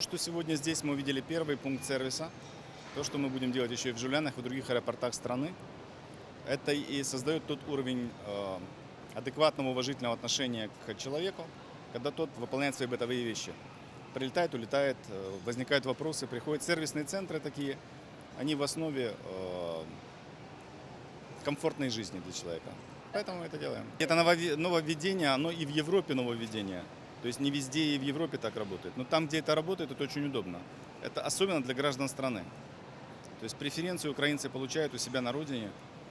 Что сегодня здесь мы увидели первый пункт сервиса, то, что мы будем делать еще и в Жулянах, и в других аэропортах страны, это и создает тот уровень э, адекватного, уважительного отношения к человеку, когда тот выполняет свои бытовые вещи. Прилетает, улетает, э, возникают вопросы, приходят сервисные центры такие, они в основе э, комфортной жизни для человека. Поэтому мы это делаем. Это нововведение, оно и в Европе нововведение. То есть не везде и в Европе так работает. Но там, где это работает, это очень удобно. Это особенно для граждан страны. То есть преференции украинцы получают у себя на родине,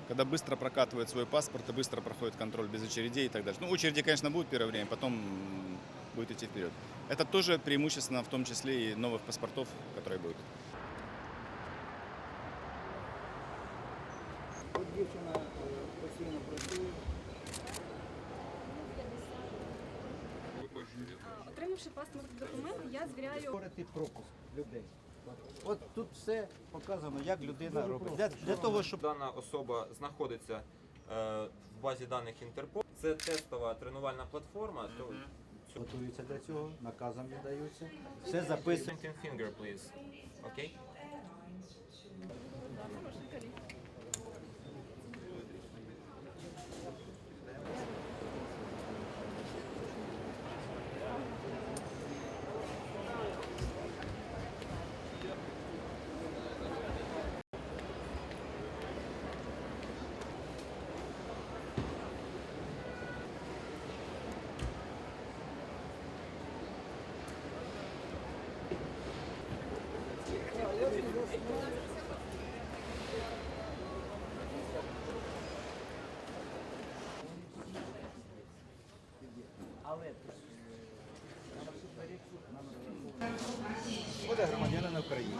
когда быстро прокатывают свой паспорт и быстро проходит контроль без очередей и так далее. Ну, очереди, конечно, будут первое время, потом м, будет идти вперед. Это тоже преимущественно, в том числе и новых паспортов, которые будут. От дівчина е, постійно працює. Отримавши паспортний документ, я звіряю Говорити пропуск людей. От тут все показано, як людина робить. Для, для того, щоб Дана особа знаходиться е, в базі даних Інтерпол. Це тестова тренувальна платформа. То готуються для цього, наказом віддаються. Все записується. Finger, please. Окей? Буде громадянин України,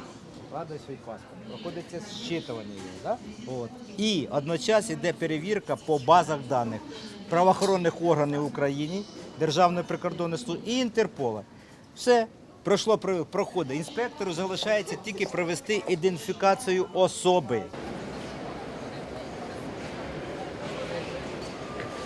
вкладає свій паспорт, проходиться зчитування його, да? От. і одночасно йде перевірка по базах даних правоохоронних органів України, Державної прикордонної служби і Інтерпола. Все. Пройшло про- проходить інспектору, залишається тільки провести ідентифікацію особи.